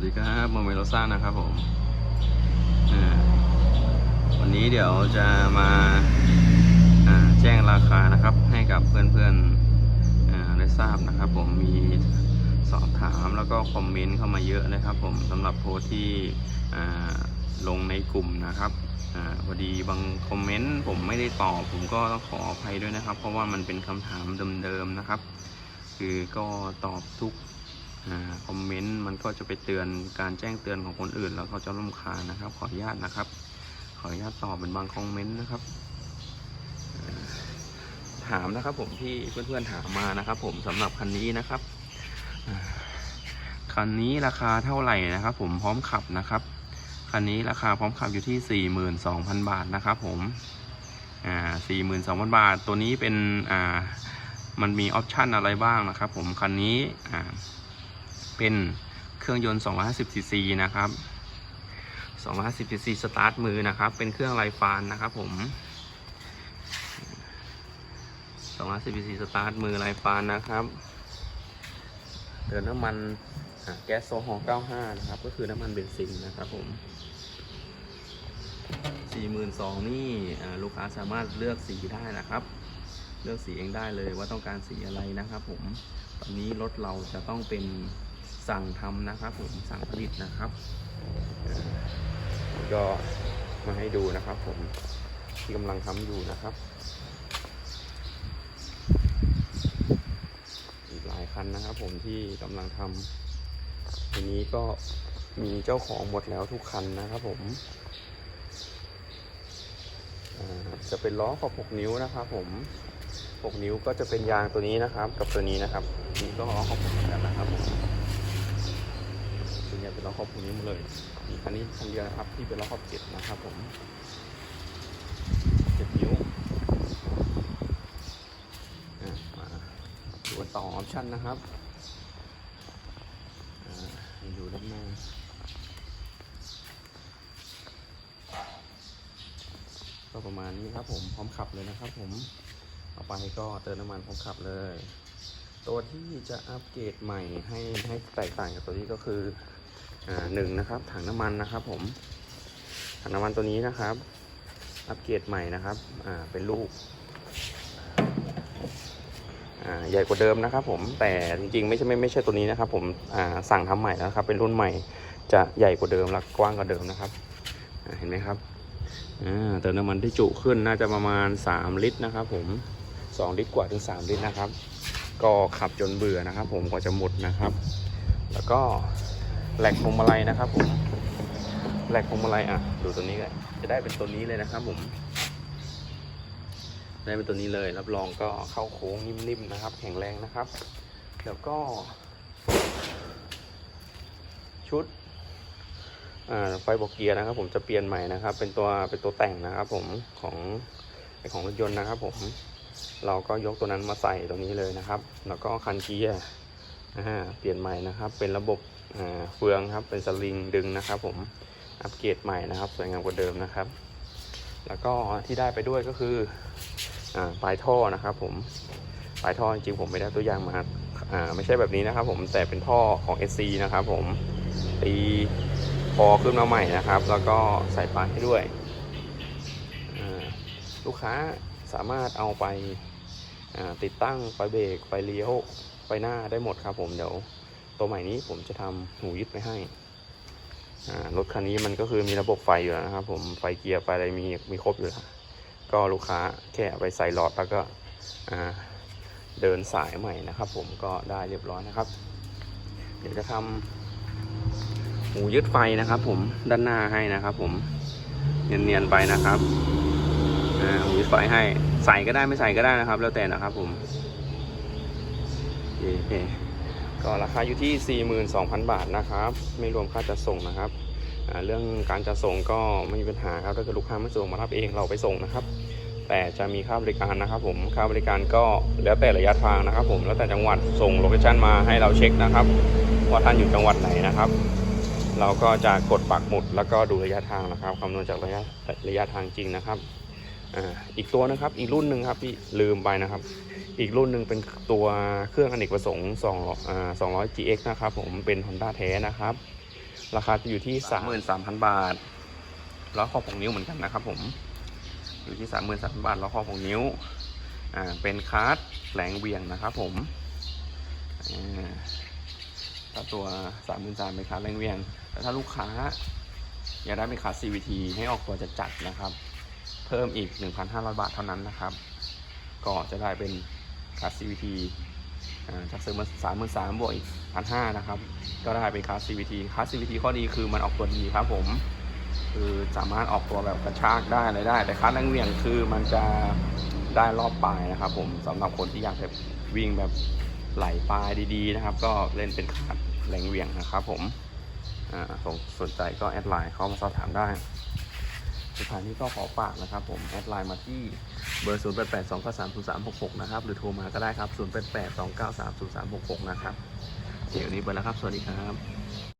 วัสดีครับโมเมโลซ่านะครับผมวันนี้เดี๋ยวจะมาแจ้งราคานะครับ ให้กับเพื่อนๆได้ทราบนะครับ ผมมีสอบถามแล้วก็คอมเมนต์เข้ามาเยอะนะครับ ผมสำหรับโพสที่ลงในกลุ่มนะครับอพอดีบางคอมเมนต์ผมไม่ได้ตอบ ผมก็ต้องขออภัยด้วยนะครับ เพราะว่ามันเป็นคำถามเดิมๆนะครับ คือก็ตอบทุก คอมเมนต์มันก็จะไปเตือนการแจ้งเตือนของคนอื่น แล้วเขาจะรำคาญนะครับ ขออนุญาตนะครับ ขออนุญาตตอบเป็นบางคอมเมนต์นะครับถามนะครับผมที่เพื่อนๆถามมานะครับ ผมสำหรับคันนี้นะครับคันนี้ราคาเท่าไหร่นะครับ ผมพร้อมขับนะครับคันนี้ราคาพร้อมขับอยู่ที่ 42,000 บาทนะครับ ผมอ่า42,000 บาท ตัวนี้เป็นอ่ามันมีออปชันอะไรบ้างนะครับ ผมคันนี้อ่า เป็นเครื่องยนต์ 250 ซีซีนะครับ 250 ซีซีสตาร์ทมือนะครับ เป็นเครื่องไรฟานนะครับผม 250 ซีซีสตาร์ทมือไรฟานนะครับ เดินน้ำมันแก๊สโซฮอล์95 นะครับ ก็คือน้ำมันเบนซินนะครับผม 42,000นี่อ่ลูกค้าสามารถเลือกสีได้นะครับเลือกสีเองได้เลยว่าต้องการสีอะไรนะครับผม ตอนนี้รถเราจะต้องเป็น สั่งทำนะครับผมสั่งผลิตนะครับก็มาให้ดูนะครับผมที่กำลังทำอยู่นะครับ อีกหลายคันนะครับ ผมที่กำลังทำทีนี้ก็มีเจ้าของหมดแล้วทุกคันนะครับผมจะเป็นล้อขอบ6นิ้วนะครับ ผม6นิ้วก็จะเป็นยางตัวนี้นะครับ กับตัวนี้นะครับนี่ก็ล้อขอบ6เหมือนกันนะครับผม ส่วนใหญ่เป็นล้อขอบ6นิ้หมดเลยมีคันนี้คันเดียวนะครับที่เป็นล้อขอบ7นะครับผม7นิ้วมาดูต่อออปชั่นนะครับอ่าให้ดูด้านหน้าก็ประมาณนี้ครับผมพร้อมขับเลยนะครับผมต่อไปก็เติมน้ำมันพร้อมขับเลย ตัวที่จะอัปเกรดใหม่ให้ให้แตกต่างกับตัวนี้ก็คือ อ่าหนึ่งนะครับ ถังน้ำมันนะครับผม ถังน้ำมันตัวนี้นะครับ อัปเกรดใหม่นะครับ อ่า เป็นลูก อ่า ใหญ่กว่าเดิมนะครับ ผม แต่จริงๆ ไม่ใช่ไม่ไม่ใช่ตัวนี้นะครับ ผม อ่า สั่งทำใหม่แล้วนะครับ เป็นรุ่นใหม่ จะใหญ่กว่าเดิมและกว้างกว่าเดิมนะครับ เห็นไหมครับ อ่า เติมน้ำมันที่จุขึ้นน่าจะประมาณ 3 ลิตรนะครับ ผม 2 ลิตรกว่าถึง 3 ลิตรนะครับ ก็ขับจนเบื่อนะครับ ผมกว่าจะหมดนะครับ แล้วก็ แหลกพวงมาลัยนะครับผมแหลกพวงมาลัยอะ ดูตัวนี้กันจะได้เป็นตัวนี้เลยนะครับผม ได้เป็นตัวนี้เลย รับรองก็เข้าโค้งนิ่มๆนะครับ แข็งแรงนะครับ แล้วก็ ชุดไฟบอกเกียร์นะครับ ผมจะเปลี่ยนใหม่นะครับ เป็นตัวเป็นตัวแต่งนะครับ ผมของของรถยนต์นะครับ ผม เราก็ยกตัวนั้นมาใส่ตรงนี้เลยนะครับ แล้วก็คันเกียร์เปลี่ยนใหม่นะครับ เป็นระบบ เฟืองครับเป็นสลิงดึงนะครับ ผมอัปเกรดใหม่นะครับ สวยงามกว่าเดิมนะครับ แล้วก็ที่ได้ไปด้วยก็คืออปลายท่อนะครับ ผมปลายท่อจริงผมไม่ได้ตัวอย่างมาไม่ใช่แบบนี้นะครับ ผมแต่เป็นท่อของ SC นะครับ ผมตีพอขึ้นมาใหม่นะครับ แล้วก็ใส่ปลั๊กให้ด้วยลูกค้าสามารถเอาไปติดตั้งไฟเบรกไฟเลี้ยวไฟหน้าได้หมดครับผมเดี๋ยว ตัวใหม่นี้ผมจะทำหูยึดไปให้รถคันนี้มันก็คือมีระบบไฟอยู่แล้วนะครับ ผมไฟเกียร์ไฟอะไรมีมีครบอยู่แล้วก็ลูกค้าแค่ไปใส่หลอดแล้วก็เดินสายใหม่นะครับ ผมก็ได้เรียบร้อยนะครับ เดี๋ยวจะทำหูยึดไฟนะครับ ผมด้านหน้าให้นะครับ ผมเนียนๆไปนะครับหูยึดไฟให้ใส่ก็ได้ไม่ใส่ก็ได้นะครับ แล้วแต่นะครับ ผมโอเค ก็ราคาอยู่ที่ 42,000 บาทนะครับ ไม่รวมค่าจัดส่งนะครับเรื่องการจัดส่งก็ไม่มีปัญหาครับถ้าเกิดลูกค้าไม่สะดวกมารับเองเราไปส่งนะครับ แต่จะมีค่าบริการนะครับ ผมค่าบริการก็แล้วแต่ระยะทางนะครับ ผมแล้วแต่จังหวัดส่งโลเคชั่นมาให้เราเช็คนะครับ ว่าท่านอยู่จังหวัดไหนนะครับ เราก็จะกดปักหมุดแล้วก็ดูระยะทางนะครับคำนวณจากระยะระยะทางจริงนะครับ อ่าอีกตัวนะครับอีกรุ่นหนึ่งครับที่ลืมไปนะครับ อีกรุ่นหนึ่งเป็นตัวเครื่องอเนกประสงค์2อ่า200 GX นะครับผมเป็น Honda แท้นะครับ ราคาจะอยู่ที่สามหมื่นสามพันบาทล้อครอบหกนิ้วเหมือนกันนะครับผมอยู่ที่สามหมื่นสามพันบาทล้อครอบหกนิ้วอ่าเป็นคาร์ดแหลงเวียงนะครับผมอ่าถ้าตัวสามหมื่นสามเป็นคาร์ดแหลงเวียงแต่ถ้าลูกค้าอยากได้เป็นคาร์ด CVT ให้ออกตัวจะจัดนะครับ เพิ่มอีก 1,500 บาทเท่านั้นนะครับ ก็จะได้เป็นคลาร์ด CVT อ่าจากซื้อมาสามหมื่นสามบวกอีกพันห้านะครับ ก็ได้เป็นคลาร์ด CVT คลาร์ด CVT ข้อดีคือมันออกตัวดีครับผม คือสามารถออกตัวแบบกระชากได้อะไรได้ แต่คลาร์ดแรงเหวี่ยงคือมันจะได้รอบปลายนะครับผมสำหรับคนที่อยากแบบวิ่งแบบไหลปลายดีๆนะครับ ก็เล่นเป็นคลาร์ดแรงเหวี่ยงนะครับผมอ่าสนสนใจก็แอดไลน์เข้ามาสอบถามได้ สุดท้ายนี้ก็ขอฝากนะครับผมแอดไลน์มาที่เบอร์ 0 8 8 2 9 3 0 3 6 6 นะครับ หรือโทรมาก็ได้ครับ 0 8 8 2 9 3 0 3 6 6 นะครับเดี๋ยวนี้ไปแล้วครับ สวัสดีครับ